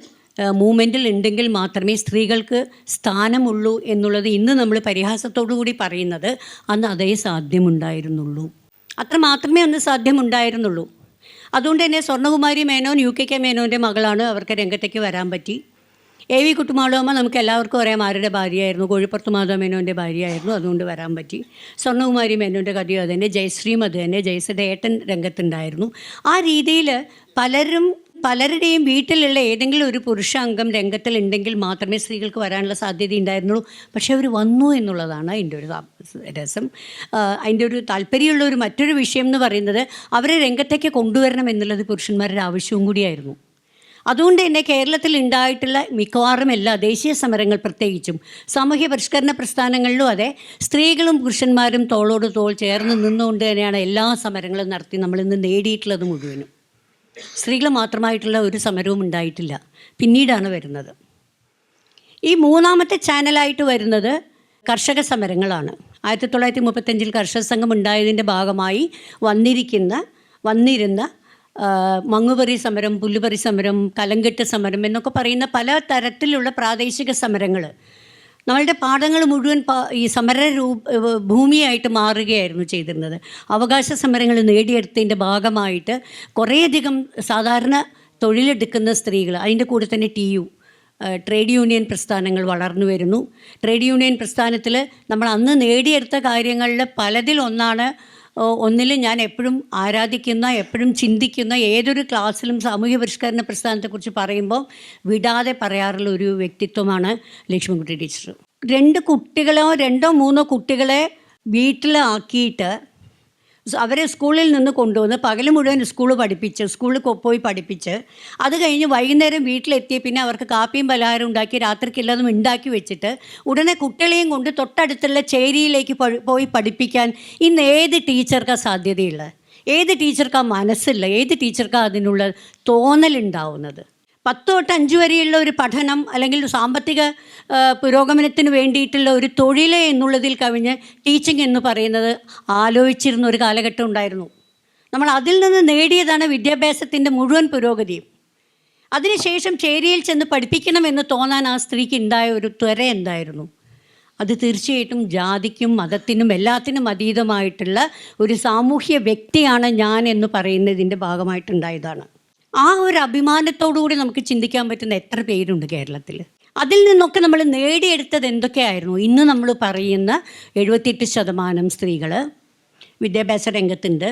S1: മൂമെന്റിൽ ഉണ്ടെങ്കിൽ മാത്രമേ സ്ത്രീകൾക്ക് സ്ഥാനമുള്ളൂ എന്നുള്ളത് ഇന്ന് നമ്മൾ പരിഹാസത്തോടു കൂടി പറയുന്നത് അന്ന് അതേ സാധ്യമുണ്ടായിരുന്നുള്ളൂ. അത്ര മാത്രമേ അന്ന് സാധ്യമുണ്ടായിരുന്നുള്ളൂ. അതുകൊണ്ട് തന്നെ Swarnakumari Menon U K K മേനോന്റെ മകളാണ് അവർക്ക് രംഗത്തേക്ക് വരാൻ പറ്റി. എ വി കുട്ടുമാളുമ്മ നമുക്ക് എല്ലാവർക്കും അറിയാം ആരുടെ ഭാര്യയായിരുന്നു. കോഴിപ്പുറത്ത് മാധവ മേനോന്റെ ഭാര്യയായിരുന്നു അതുകൊണ്ട് വരാൻ പറ്റി. സ്വർണകുമാരി മേനോന്റെ കഥയും അത് തന്നെ ജയശ്രീം അത് തന്നെ ജയശ്രീയുടെ ഏട്ടൻ രംഗത്തുണ്ടായിരുന്നു. ആ രീതിയിൽ പലരും പലരുടെയും വീട്ടിലുള്ള ഏതെങ്കിലും ഒരു പുരുഷ അംഗം രംഗത്തിലുണ്ടെങ്കിൽ മാത്രമേ സ്ത്രീകൾക്ക് വരാനുള്ള സാധ്യത ഉണ്ടായിരുന്നുള്ളൂ. പക്ഷേ അവർ വന്നു എന്നുള്ളതാണ് അതിന്റെ ഒരു രസം. അതിന്റെ ഒരു താല്പര്യമുള്ള ഒരു മറ്റൊരു വിഷയം എന്ന് പറയുന്നത് അവരെ രംഗത്തേക്ക് കൊണ്ടുവരണം എന്നുള്ളത് പുരുഷന്മാരുടെ ആവശ്യവും കൂടിയായിരുന്നു. അതുകൊണ്ട് തന്നെ കേരളത്തിൽ ഉണ്ടായിട്ടുള്ള മിക്കവാറും എല്ലാ ദേശീയ സമരങ്ങൾ പ്രത്യേകിച്ചും സാമൂഹ്യ പരിഷ്കരണ പ്രസ്ഥാനങ്ങളിലും അതെ സ്ത്രീകളും പുരുഷന്മാരും തോളോട് തോൾ ചേർന്ന് നിന്നുകൊണ്ട് തന്നെയാണ് എല്ലാ സമരങ്ങളും നടത്തി നമ്മളിന്ന് നേടിയിട്ടുള്ളത് മുഴുവനും. സ്ത്രീകൾ മാത്രമായിട്ടുള്ള ഒരു സമരവും ഉണ്ടായിട്ടില്ല. പിന്നീടാണ് വരുന്നത്. ഈ മൂന്നാമത്തെ ചാനലായിട്ട് വരുന്നത് കർഷക സമരങ്ങളാണ്. ആയിരത്തി തൊള്ളായിരത്തി മുപ്പത്തഞ്ചിൽ കർഷക സംഘം ഉണ്ടായതിന്റെ ഭാഗമായി വന്നിരിക്കുന്ന വന്നിരുന്ന മങ്ങുപറി സമരം പുല്ലുപറി സമരം കലങ്കെട്ട് സമരം എന്നൊക്കെ പറയുന്ന പല തരത്തിലുള്ള പ്രാദേശിക സമരങ്ങൾ നമ്മളുടെ പാഠങ്ങൾ മുഴുവൻ ഈ സമര രൂപ ഭൂമിയായിട്ട് മാറുകയായിരുന്നു ചെയ്തിരുന്നത്. അവകാശ സമരങ്ങൾ നേടിയെടുത്തതിന്റെ ഭാഗമായിട്ട് കുറേയധികം സാധാരണ തൊഴിലെടുക്കുന്ന സ്ത്രീകൾ അതിന്റെ കൂടെ തന്നെ ടി യു ട്രേഡ് യൂണിയൻ പ്രസ്ഥാനങ്ങൾ വളർന്നു വരുന്നു. ട്രേഡ് യൂണിയൻ പ്രസ്ഥാനത്തിൽ നമ്മൾ അന്ന് നേടിയെടുത്ത കാര്യങ്ങളിൽ പലതിലൊന്നാണ് ഒന്നിൽ ഞാൻ എപ്പോഴും ആരാധിക്കുന്ന എപ്പോഴും ചിന്തിക്കുന്ന ഏതൊരു ക്ലാസ്സിലും സാമൂഹ്യ പരിഷ്കരണ പ്രസ്ഥാനത്തെക്കുറിച്ച് പറയുമ്പോൾ വിടാതെ പറയാറുള്ള ഒരു വ്യക്തിത്വമാണ് ലക്ഷ്മിക്കുട്ടി ടീച്ചർ. രണ്ട് കുട്ടികളോ രണ്ടോ മൂന്നോ കുട്ടികളെ വീട്ടിലാക്കിയിട്ട് അവരെ സ്കൂളിൽ നിന്ന് കൊണ്ടുവന്ന് പകൽ മുഴുവൻ സ്കൂൾ പഠിപ്പിച്ച് സ്കൂളിൽ പോയി പഠിപ്പിച്ച് അത് കഴിഞ്ഞ് വൈകുന്നേരം വീട്ടിലെത്തി പിന്നെ അവർക്ക് കാപ്പിയും പലഹാരം ഉണ്ടാക്കി രാത്രിക്കുള്ളതും ഉണ്ടാക്കി വെച്ചിട്ട് ഉടനെ കുട്ടികളെയും കൊണ്ട് തൊട്ടടുത്തുള്ള ചേരിയിലേക്ക് പോയി പഠിപ്പിക്കാൻ ഇന്ന് ഏത് ടീച്ചർക്കാണ് സാധ്യതയുള്ളത്? ഏത് ടീച്ചർക്കാണ് മനസ്സില്ല? ഏത് ടീച്ചർക്കാണ് അതിനുള്ള തോന്നലുണ്ടാവുന്നത്? പത്ത് തൊട്ട് അഞ്ച് വരെയുള്ള ഒരു പഠനം അല്ലെങ്കിൽ സാമ്പത്തിക പുരോഗമനത്തിന് വേണ്ടിയിട്ടുള്ള ഒരു തൊഴിൽ എന്നുള്ളതിൽ കവിഞ്ഞ് ടീച്ചിങ് എന്ന് പറയുന്നത് ആലോചിച്ചിരുന്ന ഒരു കാലഘട്ടം ഉണ്ടായിരുന്നു. നമ്മൾ അതിൽ നിന്ന് നേടിയതാണ് വിദ്യാഭ്യാസത്തിന്റെ മുഴുവൻ പുരോഗതിയും. അതിനുശേഷം ചേരിയിൽ ചെന്ന് പഠിപ്പിക്കണമെന്ന് തോന്നാൻ ആ സ്ത്രീക്ക് ഉണ്ടായ ഒരു ത്വര എന്തായിരുന്നു? അത് തീർച്ചയായിട്ടും ജാതിക്കും മതത്തിനും എല്ലാത്തിനും അതീതമായിട്ടുള്ള ഒരു സാമൂഹ്യ വ്യക്തിയാണ് ഞാൻ എന്ന് പറയുന്നതിന്റെ ഭാഗമായിട്ടുണ്ടായതാണ്. ആ ഒരു അഭിമാനത്തോടു കൂടി നമുക്ക് ചിന്തിക്കാൻ പറ്റുന്ന എത്ര പേരുണ്ട് കേരളത്തിൽ അതിൽ നിന്നൊക്കെ നമ്മൾ നേടിയെടുത്തത് എന്തൊക്കെയായിരുന്നു? ഇന്ന് നമ്മൾ പറയുന്ന എഴുപത്തിയെട്ട് ശതമാനം സ്ത്രീകൾ വിദ്യാഭ്യാസ രംഗത്തുണ്ട്.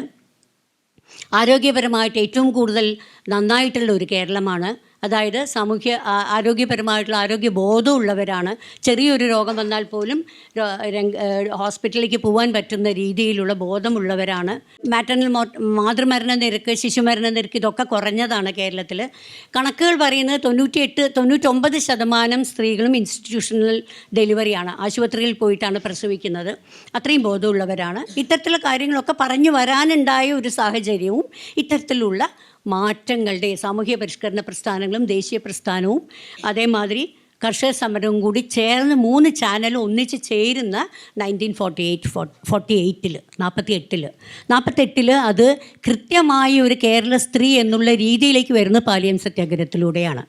S1: ആരോഗ്യപരമായിട്ട് ഏറ്റവും കൂടുതൽ നന്നായിട്ടുള്ള ഒരു കേരളമാണ് അതായത് സാമൂഹ്യ ആരോഗ്യപരമായിട്ടുള്ള ആരോഗ്യ ബോധമുള്ളവരാണ് ചെറിയൊരു രോഗം വന്നാൽ പോലും ഹോസ്പിറ്റലിലേക്ക് പോകാൻ പറ്റുന്ന രീതിയിലുള്ള ബോധമുള്ളവരാണ്. മാറ്റർണൽ മാതൃമരണ നിരക്ക് ശിശുമരണ നിരക്ക് ഇതൊക്കെ കുറഞ്ഞതാണ് കേരളത്തിൽ കണക്കുകൾ പറയുന്നത് തൊണ്ണൂറ്റിയെട്ട് തൊണ്ണൂറ്റൊമ്പത് ശതമാനം സ്ത്രീകളും ഇൻസ്റ്റിറ്റ്യൂഷണൽ ഡെലിവറിയാണ്. ആശുപത്രിയിൽ പോയിട്ടാണ് പ്രസവിക്കുന്നത്. അത്രയും ബോധമുള്ളവരാണ്. ഇത്തരത്തിലുള്ള കാര്യങ്ങളൊക്കെ പറഞ്ഞു വരാനുണ്ടായ ഒരു സാഹചര്യവും ഇത്തരത്തിലുള്ള മാറ്റങ്ങളുടെ സാമൂഹ്യ പരിഷ്കരണ പ്രസ്ഥാനങ്ങളും ദേശീയ പ്രസ്ഥാനവും അതേമാതിരി കർഷക സമരവും കൂടി ചേർന്ന് മൂന്ന് ചാനലും ഒന്നിച്ച് ചേരുന്ന നയന്റീൻ ഫോർട്ടി എയ്റ്റ് ഫോർട്ടി എയ്റ്റിൽ നാൽപ്പത്തി എട്ടിൽ നാൽപ്പത്തെട്ടിൽ അത് കൃത്യമായി ഒരു കേരള സ്ത്രീ എന്നുള്ള രീതിയിലേക്ക് വരുന്ന പാലിയം സത്യാഗ്രഹത്തിലൂടെയാണ്.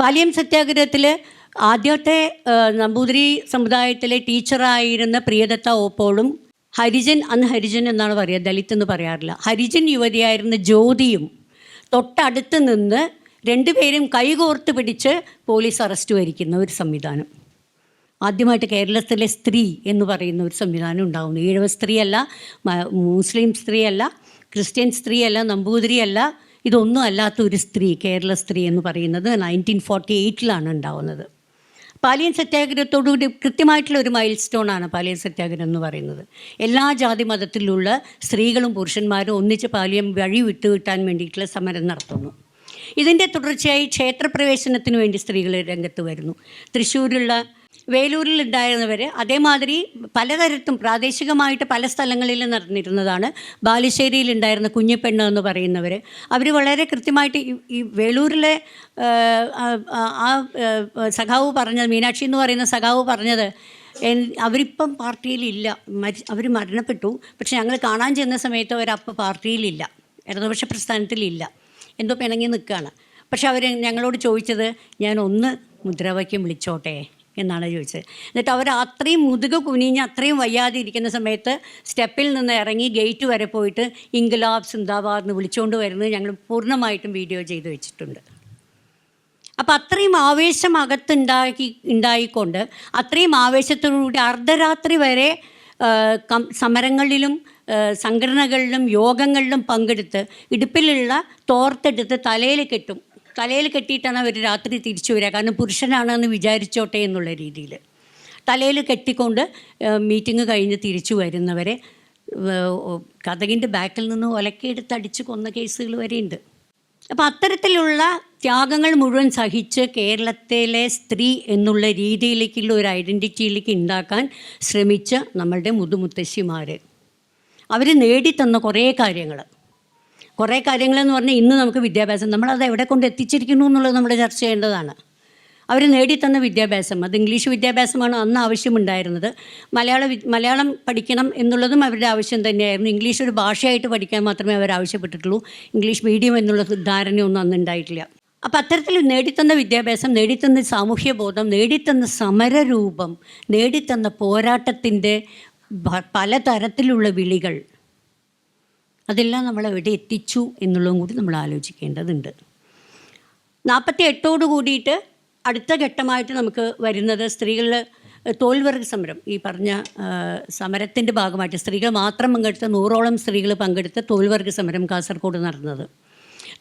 S1: പാലിയം സത്യാഗ്രഹത്തിൽ ആദ്യത്തെ നമ്പൂതിരി സമുദായത്തിലെ ടീച്ചറായിരുന്ന പ്രിയദത്ത ഓപ്പോളും ഹരിജൻ അന്ന് ഹരിജൻ എന്നാണ് പറയുക ദലിത് എന്ന് പറയാറില്ല. ഹരിജൻ യുവതിയായിരുന്ന ജ്യോതിയും തൊട്ടടുത്ത് നിന്ന് രണ്ടുപേരും കൈകോർത്ത് പിടിച്ച് പോലീസ് അറസ്റ്റ് വരിക്കുന്ന ഒരു സംവിധാനം. ആദ്യമായിട്ട് കേരളത്തിലെ സ്ത്രീ എന്ന് പറയുന്ന ഒരു സംവിധാനം ഉണ്ടാകുന്നു ഈഴവ സ്ത്രീയല്ല മുസ്ലിം സ്ത്രീയല്ല ക്രിസ്ത്യൻ സ്ത്രീയല്ല നമ്പൂതിരിയല്ല ഇതൊന്നും അല്ലാത്ത ഒരു സ്ത്രീ കേരള സ്ത്രീ എന്ന് പറയുന്നത് നയന്റീൻ ഫോർട്ടി എയ്റ്റിലാണ് ഉണ്ടാവുന്നത്. പാലിയൻ സത്യാഗ്രഹത്തോടുകൂടി കൃത്യമായിട്ടുള്ള ഒരു മൈൽ സ്റ്റോണാണ് പാലിയൻ സത്യാഗ്രഹം എന്ന് പറയുന്നത്. എല്ലാ ജാതി മതത്തിലുള്ള സ്ത്രീകളും പുരുഷന്മാരും ഒന്നിച്ച് പാലിയം വഴി വിട്ടുകിട്ടാൻ വേണ്ടിയിട്ടുള്ള സമരം നടത്തുന്നു. ഇതിന്റെ തുടർച്ചയായി ക്ഷേത്രപ്രവേശനത്തിന് വേണ്ടി സ്ത്രീകൾ രംഗത്ത് വരുന്നു. തൃശ്ശൂരുള്ള വേലൂരിൽ ഉണ്ടായിരുന്നവർ അതേമാതിരി പലതരത്തും പ്രാദേശികമായിട്ട് പല സ്ഥലങ്ങളിൽ നടന്നിരുന്നതാണ്. ബാലുശ്ശേരിയിൽ ഉണ്ടായിരുന്ന കുഞ്ഞിപ്പെണ്ണ് എന്ന് പറയുന്നവർ അവർ വളരെ കൃത്യമായിട്ട് ഈ- വേലൂരിലെ ആ, സഖാവ് പറഞ്ഞത് മീനാക്ഷി എന്ന് പറയുന്ന സഖാവ് പറഞ്ഞത് അവരിപ്പം പാർട്ടിയിലില്ല. മരി അവർ മരണപ്പെട്ടു. പക്ഷെ ഞങ്ങൾ കാണാൻ ചെന്ന സമയത്ത് അവരപ്പം പാർട്ടിയിലില്ല. ഇടതുപക്ഷ പ്രസ്ഥാനത്തിലില്ല. എന്തോ പിണങ്ങി നിൽക്കുകയാണ് പക്ഷെ അവർ ഞങ്ങളോട് ചോദിച്ചത് ഞാൻ ഒന്ന് മുദ്രാവാക്യം വിളിച്ചോട്ടെ? എന്നാണ് ചോദിച്ചത്. എന്നിട്ട് അവർ അത്രയും മുതുക കുനിഞ്ഞ് അത്രയും വയ്യാതെ ഇരിക്കുന്ന സമയത്ത് സ്റ്റെപ്പിൽ നിന്ന് ഇറങ്ങി ഗേറ്റ് വരെ പോയിട്ട് ഇൻഗലാബ് സിന്ദാബാദ് എന്ന് വിളിച്ചുകൊണ്ട് വരുന്നത് ഞങ്ങൾ പൂർണമായിട്ടും വീഡിയോ ചെയ്ത് വെച്ചിട്ടുണ്ട്. അപ്പം അത്രയും ആവേശം അകത്തുണ്ടാക്കി ഉണ്ടായിക്കൊണ്ട് അത്രയും ആവേശത്തോടുകൂടി അർദ്ധരാത്രി വരെ സമരങ്ങളിലും സംഘടനകളിലും യോഗങ്ങളിലും പങ്കെടുത്ത് ഇടുപ്പിലുള്ള തോർത്തെടുത്ത് തലയിൽ കെട്ടും. തലയിൽ കെട്ടിയിട്ടാണ് അവർ രാത്രി തിരിച്ചു വരിക. കാരണം പുരുഷനാണെന്ന് വിചാരിച്ചോട്ടെ എന്നുള്ള രീതിയിൽ തലയിൽ കെട്ടിക്കൊണ്ട് മീറ്റിംഗ് കഴിഞ്ഞ് തിരിച്ചു വരുന്നവരെ കഥകിന്റെ ബാക്കിൽ നിന്ന് ഒലക്കെടുത്ത് അടിച്ച് കൊന്ന കേസുകൾ വരെയുണ്ട്. അപ്പോൾ അത്തരത്തിലുള്ള ത്യാഗങ്ങൾ മുഴുവൻ സഹിച്ച് കേരളത്തിലെ സ്ത്രീ എന്നുള്ള രീതിയിലേക്കുള്ള ഒരു ഐഡന്റിറ്റിയിലേക്ക് ഉണ്ടാക്കാൻ ശ്രമിച്ച നമ്മളുടെ മുതുമുത്തശ്ശിമാർ അവർ നേടിത്തന്ന കുറേ കാര്യങ്ങൾ കുറേ കാര്യങ്ങളെന്ന് പറഞ്ഞാൽ ഇന്ന് നമുക്ക് വിദ്യാഭ്യാസം നമ്മളത് എവിടെ കൊണ്ട് എത്തിച്ചിരിക്കുന്നു എന്നുള്ളത് നമ്മൾ ചർച്ച ചെയ്യേണ്ടതാണ്. അവർ നേടിത്തന്ന വിദ്യാഭ്യാസം അത് ഇംഗ്ലീഷ് വിദ്യാഭ്യാസമാണ് അന്ന് ആവശ്യമുണ്ടായിരുന്നത്. മലയാള മലയാളം പഠിക്കണം എന്നുള്ളതും അവരുടെ ആവശ്യം തന്നെയായിരുന്നു. ഇംഗ്ലീഷ് ഒരു ഭാഷയായിട്ട് പഠിക്കാൻ മാത്രമേ അവർ ആവശ്യപ്പെട്ടിട്ടുള്ളൂ. ഇംഗ്ലീഷ് മീഡിയം എന്നുള്ള ധാരണയൊന്നും അന്ന് ഉണ്ടായിട്ടില്ല. അപ്പം അത്തരത്തിൽ നേടിത്തന്ന വിദ്യാഭ്യാസം നേടിത്തന്ന സാമൂഹ്യ ബോധം നേടിത്തന്ന സമരരൂപം നേടിത്തന്ന പോരാട്ടത്തിന്റെ പലതരത്തിലുള്ള വിളികൾ അതെല്ലാം നമ്മൾ എവിടെ എത്തിച്ചു എന്നുള്ളതും കൂടി നമ്മൾ ആലോചിക്കേണ്ടതുണ്ട്. നാൽപ്പത്തി എട്ടോട് കൂടിയിട്ട് അടുത്ത ഘട്ടമായിട്ട് നമുക്ക് വരുന്നത് സ്ത്രീകളിൽ തോൽവർഗ സമരം. ഈ പറഞ്ഞ സമരത്തിന്റെ ഭാഗമായിട്ട് സ്ത്രീകൾ മാത്രം പങ്കെടുത്ത നൂറോളം സ്ത്രീകൾ പങ്കെടുത്ത തോൽവർഗ സമരം കാസർഗോഡ് നടന്നത്.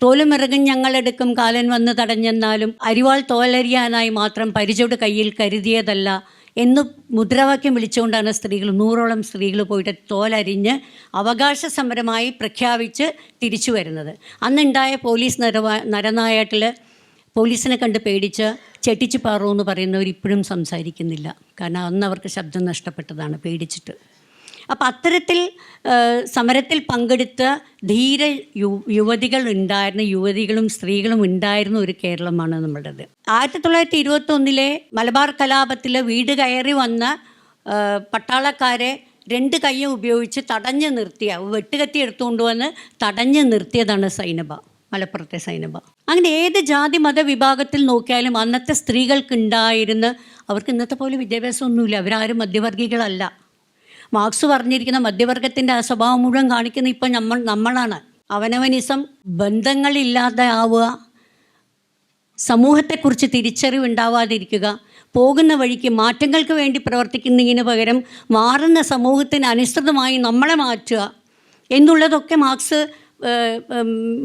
S1: തോലുമിറകും ഞങ്ങളെടുക്കും കാലൻ വന്ന് തടഞ്ഞെന്നാലും അരിവാൾ തോലരിയാനായി മാത്രം പരിചോട് കയ്യിൽ കരുതിയതല്ല എന്ന് മുദ്രാവാക്യം വിളിച്ചുകൊണ്ടാണ് സ്ത്രീകൾ നൂറോളം സ്ത്രീകൾ പോയിട്ട് തോലരിഞ്ഞ് അവകാശ സമരമായി പ്രഖ്യാപിച്ച് തിരിച്ചു വരുന്നത്. അന്നുണ്ടായ പോലീസ് നരവാ പോലീസിനെ കണ്ട് പേടിച്ച് ചെട്ടിച്ചു പാറു എന്ന് പറയുന്നവർ ഇപ്പോഴും സംസാരിക്കുന്നില്ല. കാരണം അന്ന് അവർക്ക് ശബ്ദം നഷ്ടപ്പെട്ടതാണ് പേടിച്ചിട്ട്. അപ്പം അത്തരത്തിൽ സമരത്തിൽ പങ്കെടുത്ത ധീര യു യുവതികൾ ഉണ്ടായിരുന്ന യുവതികളും സ്ത്രീകളും ഉണ്ടായിരുന്ന ഒരു കേരളമാണ് നമ്മുടേത് ആയിരത്തി തൊള്ളായിരത്തി ഇരുപത്തൊന്നിലെ മലബാർ കലാപത്തിൽ വീട് കയറി വന്ന പട്ടാളക്കാരെ രണ്ട് കൈയും ഉപയോഗിച്ച് തടഞ്ഞു നിർത്തിയ വെട്ടുകത്തി എടുത്തുകൊണ്ട് വന്ന് തടഞ്ഞു നിർത്തിയതാണ് സൈനബ മലപ്പുറത്തെ സൈനബ. അങ്ങനെ ഏത് ജാതി മത വിഭാഗത്തിൽ നോക്കിയാലും അന്നത്തെ സ്ത്രീകൾക്കുണ്ടായിരുന്ന അവർക്ക് ഇന്നത്തെ പോലെ വിദ്യാഭ്യാസമൊന്നുമില്ല അവരാരും മധ്യവർഗികളല്ല. മാർക്സ് പറഞ്ഞിരിക്കുന്ന മധ്യവർഗത്തിന്റെ ആ സ്വഭാവം മുഴുവൻ കാണിക്കുന്ന ഇപ്പം നമ്മൾ നമ്മളാണ്. അവനവനിസം ബന്ധങ്ങളില്ലാതെ ആവുക സമൂഹത്തെക്കുറിച്ച് തിരിച്ചറിവുണ്ടാവാതിരിക്കുക പോകുന്ന വഴിക്ക് മാറ്റങ്ങൾക്ക് വേണ്ടി പ്രവർത്തിക്കുന്നതിന് പകരം മാറുന്ന സമൂഹത്തിന് അനുസൃതമായി നമ്മളെ മാറ്റുക എന്നുള്ളതൊക്കെ മാർക്സ്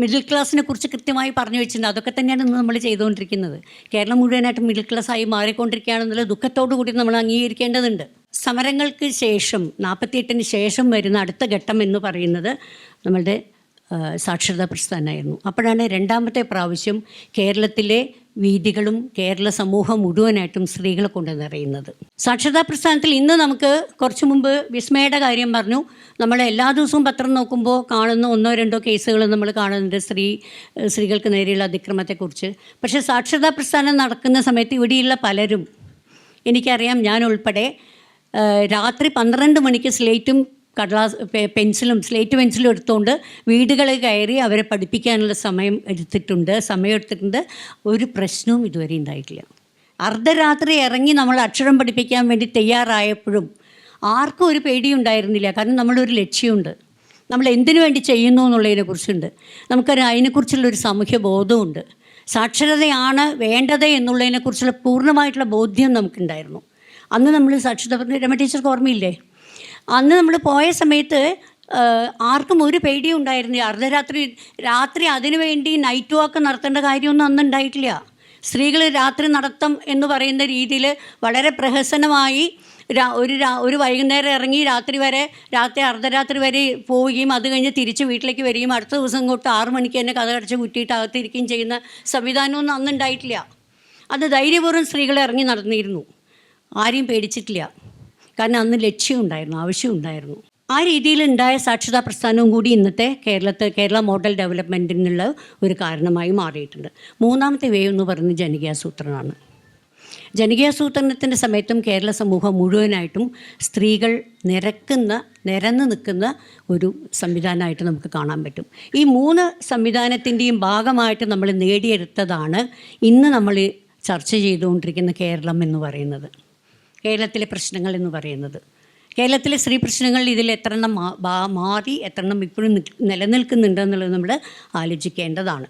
S1: മിഡിൽ ക്ലാസ്സിനെ കുറിച്ച് കൃത്യമായി പറഞ്ഞു വെച്ചിട്ടുണ്ട്. അതൊക്കെ തന്നെയാണ് ഇന്ന് നമ്മൾ ചെയ്തുകൊണ്ടിരിക്കുന്നത്. കേരളം മുഴുവനായിട്ട് മിഡിൽ ക്ലാസ്സായി മാറിക്കൊണ്ടിരിക്കുകയാണെന്നുള്ള ദുഃഖത്തോടു കൂടി നമ്മൾ അംഗീകരിക്കേണ്ടതുണ്ട്. സമരങ്ങൾക്ക് ശേഷം നാൽപ്പത്തിയെട്ടിന് ശേഷം വരുന്ന അടുത്ത ഘട്ടം എന്ന് പറയുന്നത് നമ്മളുടെ സാക്ഷരതാ പ്രസ്ഥാനമായിരുന്നു. അപ്പോഴാണ് രണ്ടാമത്തെ പ്രാവശ്യം കേരളത്തിലെ വീതികളും കേരള സമൂഹം മുഴുവനായിട്ടും സ്ത്രീകളെ കൊണ്ട് നിറയുന്നത്. സാക്ഷരതാ പ്രസ്ഥാനത്തിൽ ഇന്ന് നമുക്ക് കുറച്ച് മുമ്പ് വിസ്മയുടെ കാര്യം പറഞ്ഞു. നമ്മൾ എല്ലാ ദിവസവും പത്രം നോക്കുമ്പോൾ കാണുന്ന ഒന്നോ രണ്ടോ കേസുകൾ നമ്മൾ കാണുന്നുണ്ട് സ്ത്രീ സ്ത്രീകൾക്ക് നേരെയുള്ള അതിക്രമത്തെക്കുറിച്ച്. പക്ഷേ സാക്ഷരതാ പ്രസ്ഥാനം നടക്കുന്ന സമയത്ത് ഇവിടെയുള്ള പലരും എനിക്കറിയാം ഞാൻ ഉൾപ്പെടെ രാത്രി പന്ത്രണ്ട് മണിക്ക് സ്ലേറ്റും കടലാസ് പെൻസിലും സ്ലേറ്റ് പെൻസിലും എടുത്തുകൊണ്ട് വീടുകളിൽ കയറി അവരെ പഠിപ്പിക്കാനുള്ള സമയം എടുത്തിട്ടുണ്ട്. സമയം എടുത്തിട്ടുണ്ട്. ഒരു പ്രശ്നവും ഇതുവരെ ഉണ്ടായിട്ടില്ല. അർദ്ധരാത്രി ഇറങ്ങി നമ്മൾ അക്ഷരം പഠിപ്പിക്കാൻ വേണ്ടി തയ്യാറായപ്പോഴും ആർക്കും ഒരു പേടിയുണ്ടായിരുന്നില്ല. കാരണം നമ്മളൊരു ലക്ഷ്യമുണ്ട്. നമ്മൾ എന്തിനു വേണ്ടി ചെയ്യുന്നു എന്നുള്ളതിനെ കുറിച്ചുണ്ട് നമുക്കൊരു അതിനെക്കുറിച്ചുള്ളൊരു സാമൂഹ്യ ബോധമുണ്ട് സാക്ഷരതയാണ് വേണ്ടത് എന്നുള്ളതിനെക്കുറിച്ചുള്ള പൂർണമായിട്ടുള്ള ബോധ്യം നമുക്കുണ്ടായിരുന്നു. അന്ന് നമ്മൾ സാക്ഷരത രമ ടീച്ചർക്ക് ഓർമ്മയില്ലേ? അന്ന് നമ്മൾ പോയ സമയത്ത് ആർക്കും ഒരു പേടിയും ഉണ്ടായിരുന്നില്ല. അർദ്ധരാത്രി രാത്രി അതിനു വേണ്ടി നൈറ്റ് വാക്ക് നടത്തേണ്ട കാര്യമൊന്നും അന്ന് ഉണ്ടായിട്ടില്ല. സ്ത്രീകൾ രാത്രി നടത്തം എന്ന് പറയുന്ന രീതിയിൽ വളരെ പ്രഹസനമായി ഒരു ഒരു വൈകുന്നേരം ഇറങ്ങി രാത്രി വരെ രാത്രി അർദ്ധരാത്രി വരെ പോവുകയും അത് കഴിഞ്ഞ് തിരിച്ച് വീട്ടിലേക്ക് വരികയും അടുത്ത ദിവസം ഇങ്ങോട്ട് ആറു മണിക്ക് തന്നെ കഥ അടച്ച് കുറ്റിയിട്ട് അകത്തിരിക്കുകയും ചെയ്യുന്ന സംവിധാനമൊന്നും അന്ന് ഉണ്ടായിട്ടില്ല. അത് ധൈര്യപൂർവം സ്ത്രീകളെ ഇറങ്ങി നടന്നിരുന്നു. ആരെയും പേടിച്ചിട്ടില്ല. കാരണം അന്ന് ലക്ഷ്യമുണ്ടായിരുന്നു ആവശ്യമുണ്ടായിരുന്നു ആ രീതിയിലുണ്ടായ സാക്ഷരതാ പ്രസ്ഥാനവും കൂടി ഇന്നത്തെ കേരളത്തെ കേരള മോഡൽ ഡെവലപ്മെന്റിനുള്ള ഒരു കാരണമായി മാറിയിട്ടുണ്ട്. മൂന്നാമത്തെ വേവ് എന്ന് പറയുന്നത് ജനകീയാസൂത്രനാണ് ജനകീയാസൂത്രണത്തിന്റെ സമയത്തും കേരള സമൂഹം മുഴുവനായിട്ടും സ്ത്രീകൾ നിരക്കുന്ന നിരന്ന് നിൽക്കുന്ന ഒരു സംവിധാനമായിട്ട് നമുക്ക് കാണാൻ പറ്റും. ഈ മൂന്ന് സംവിധാനത്തിന്റെയും ഭാഗമായിട്ട് നമ്മൾ നേടിയെടുത്തതാണ് ഇന്ന് നമ്മൾ ചർച്ച ചെയ്തുകൊണ്ടിരിക്കുന്ന കേരളം എന്ന് പറയുന്നത്. കേരളത്തിലെ പ്രശ്നങ്ങൾ എന്ന് പറയുന്നത്. കേരളത്തിലെ സ്ത്രീ പ്രശ്നങ്ങൾ ഇതിൽ എത്രണ്ണം മാറി എത്രണ്ണം ഇപ്പോഴും നിലനിൽക്കുന്നുണ്ടെന്നുള്ളത് നമ്മൾ ആലോചിക്കേണ്ടതാണ്.